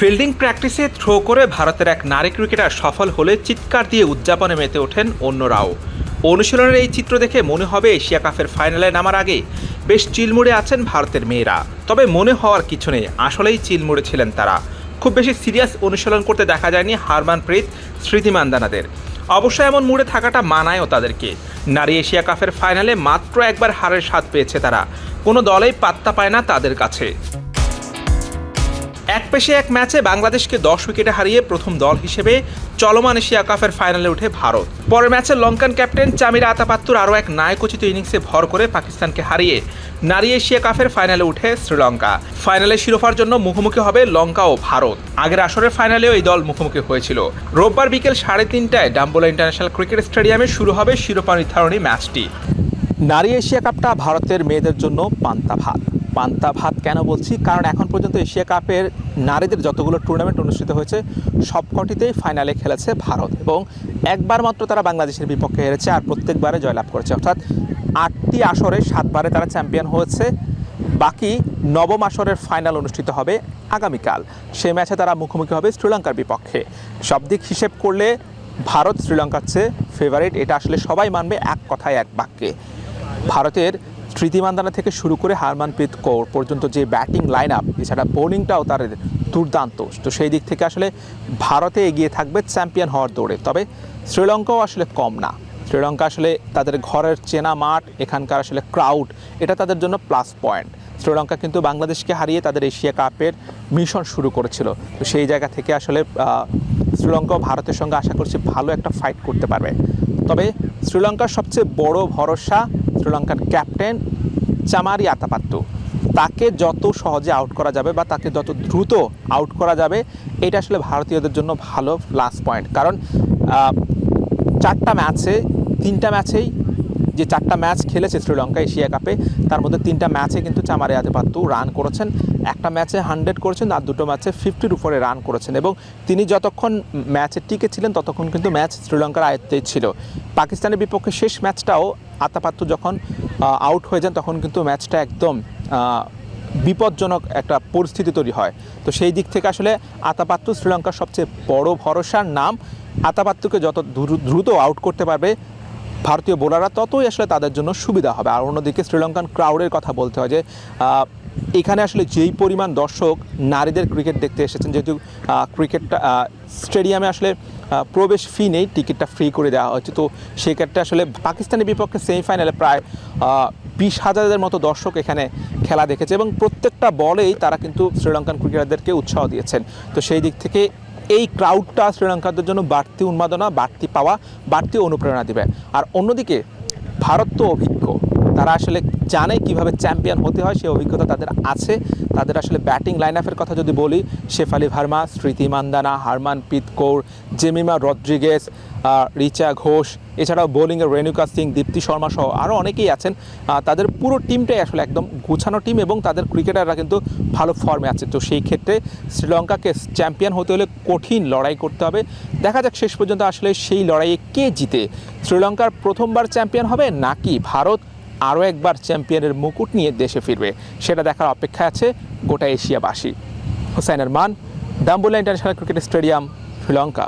Fielding প্র্যাকটিসে throw করে ভারতের এক নারী ক্রিকেটার সফল হলে চিৎকার দিয়ে উদযাপনে মেতে ওঠেন অন্যরাও অনুশীলনের এই চিত্র দেখে মনে হবে এশিয়া কাপের ফাইনালে নামার আগে বেশ চিলমুড়ে আছেন ভারতের মেয়েরা। তবে মনে হওয়ার কিছু নেই, আসলেই চিলমুড়ে ছিলেন তারা। খুব বেশি সিরিয়াস অনুশীলন করতে দেখা যায়নি হারমানপ্রীত, স্মৃতি মান্দানাদের। অবশ্য এমন মুড়ে থাকাটা মানায়ও তাদেরকে। নারী এশিয়া কাপের ফাইনালে মাত্র একবার হারের স্বাদ পেয়েছে তারা। কোনো দলেই পাত্তা পায় না তাদের কাছে। এক পেশে এক ম্যাচে বাংলাদেশকে দশ উইকেটে হারিয়ে প্রথম দল হিসেবে চলমান এশিয়া কাপের ফাইনালে উঠে ভারত। পরের ম্যাচে লঙ্কান ক্যাপ্টেন চামিরা আতাপাত্তুর আরও এক নায়কোচিত ইনিংসে ভর করে পাকিস্তানকে হারিয়ে নারী এশিয়া কাপের ফাইনালে উঠে শ্রীলঙ্কা। ফাইনালে শিরোপার জন্য মুখোমুখি হবে লঙ্কা ও ভারত। আগের আসরের ফাইনালেও এই দল মুখোমুখি হয়েছিল। রোববার বিকেল সাড়ে তিনটায় ডাম্বোলা ইন্টারন্যাশনাল ক্রিকেট স্টেডিয়ামে শুরু হবে শিরোপা নির্ধারণী ম্যাচটি। নারী এশিয়া কাপটা ভারতের মেয়েদের জন্য পান্তা ভাত। পান্তা ভাত কেন বলছি? কারণ এখন পর্যন্ত এশিয়া কাপের নারীদের যতগুলো টুর্নামেন্ট অনুষ্ঠিত হয়েছে, সবকটিতেই ফাইনালে খেলেছে ভারত এবং একবার মাত্র তারা বাংলাদেশের বিপক্ষে হেরেছে আর প্রত্যেকবারে জয়লাভ করেছে। অর্থাৎ আটটি আসরে সাতবারে তারা চ্যাম্পিয়ন হয়েছে। বাকি নবম আসরের ফাইনাল অনুষ্ঠিত হবে আগামীকাল। সেই ম্যাচে তারা মুখোমুখি হবে শ্রীলঙ্কার বিপক্ষে। সব দিক হিসেব করলে ভারত শ্রীলঙ্কার চেয়ে ফেভারিট এটা আসলে সবাই মানবে এক কথায় এক বাক্যে। ভারতের স্মৃতি মান্দানা থেকে শুরু করে হারমানপ্রীত কৌর পর্যন্ত যে ব্যাটিং লাইন আপ এছাড়া বোলিংটাও তার দুর্দান্ত। তো সেই দিক থেকে আসলে ভারতে এগিয়ে থাকবে চ্যাম্পিয়ন হওয়ার দৌড়ে। তবে শ্রীলঙ্কাও আসলে কম না। শ্রীলঙ্কা আসলে তাদের ঘরের চেনা মাঠ, এখানকার আসলে ক্রাউড এটা তাদের জন্য প্লাস পয়েন্ট শ্রীলঙ্কা কিন্তু বাংলাদেশকে হারিয়ে তাদের এশিয়া কাপের মিশন শুরু করেছিল। তো সেই জায়গা থেকে আসলে শ্রীলঙ্কাও ভারতের সঙ্গে আশা করছি ভালো একটা ফাইট করতে পারবে। তবে শ্রীলঙ্কার সবচেয়ে বড় ভরসা শ্রীলঙ্কার ক্যাপ্টেন চামারি আতাপাত্তু। তাকে যত সহজে আউট করা যাবে বা তাকে যত দ্রুত আউট করা যাবে, এটা আসলে ভারতীয়দের জন্য ভালো প্লাস পয়েন্ট কারণ চারটা ম্যাচে তিনটা ম্যাচেই যে চারটা ম্যাচ খেলেছে শ্রীলঙ্কা এশিয়া কাপে তার মধ্যে তিনটা ম্যাচে কিন্তু চামারে আদেপাত্তু রান করেছেন। একটা ম্যাচে হান্ড্রেড করেছেন আর দুটো ম্যাচে ফিফটির উপরে রান করেছেন এবং তিনি যতক্ষণ ম্যাচে টিকে ছিলেন, ততক্ষণ কিন্তু ম্যাচ শ্রীলঙ্কার আয়ত্তেই ছিল। পাকিস্তানের বিপক্ষে শেষ ম্যাচটাও আতাপাত্তু যখন আউট হয়ে যান, তখন কিন্তু ম্যাচটা একদম বিপজ্জনক একটা পরিস্থিতি তৈরি হয়। তো সেই দিক থেকে আসলে আতাপাত্তু শ্রীলঙ্কার সবচেয়ে বড় ভরসার নাম। আতাপাত্তুকে যত দ্রু- দ্রুত আউট করতে পারবে ভারতীয় বোলাররা ততই আসলে তাদের জন্য সুবিধা হবে। আর অন্যদিকে শ্রীলঙ্কান ক্রাউডের কথা বলতে হয় যে এখানে আসলে যেই পরিমাণ দর্শক নারীদের ক্রিকেট দেখতে এসেছেন, যেহেতু ক্রিকেটটা স্টেডিয়ামে আসলে প্রবেশ ফি নেই টিকিটটা ফ্রি করে দেওয়া হচ্ছে। তো সেই ক্ষেত্রে আসলে পাকিস্তানের বিপক্ষে সেমিফাইনালে প্রায় বিশ হাজারের মতো দর্শক এখানে খেলা দেখেছে এবং প্রত্যেকটা বলেই তারা কিন্তু শ্রীলঙ্কান ক্রিকেটারদেরকে উৎসাহ দিয়েছেন। তো সেই দিক থেকে এই ক্রাউডটা শ্রীলঙ্কারদের জন্য বাড়তি উন্মাদনা, বাড়তি পাওয়া, বাড়তি অনুপ্রেরণা দিবে। আর অন্যদিকে ভারত তো অভিজ্ঞ। তারা আসলে জানে কীভাবে চ্যাম্পিয়ন হতে হয় সেই অভিজ্ঞতা তাদের আছে। তাদের আসলে ব্যাটিং লাইন আপের কথা যদি বলি, শেফালি ভার্মা, স্মৃতি মান্দানা হারমানপ্রীত কৌর, জেমিমা রদ্রিগেস রিচা ঘোষ, এছাড়াও বোলিংয়ে রেণুকা সিং, দীপ্তি শর্মা সহ আরও অনেকেই আছেন। তাদের পুরো টিমটাই আসলে একদম গুছানো টিম এবং তাদের ক্রিকেটাররা কিন্তু ভালো ফর্মে আছে। তো সেই ক্ষেত্রে শ্রীলঙ্কাকে চ্যাম্পিয়ন হতে হলে কঠিন লড়াই করতে হবে। দেখা যাক শেষ পর্যন্ত আসলে সেই লড়াইয়ে কে জিতে। শ্রীলঙ্কার প্রথমবার চ্যাম্পিয়ন হবে নাকি ভারত? আরও একবার চ্যাম্পিয়নের মুকুট নিয়ে দেশে ফিরবে। সেটা দেখার অপেক্ষা আছে গোটা এশিয়াবাসী। হুসাইন মান Dambulla international cricket stadium, Sri Lanka.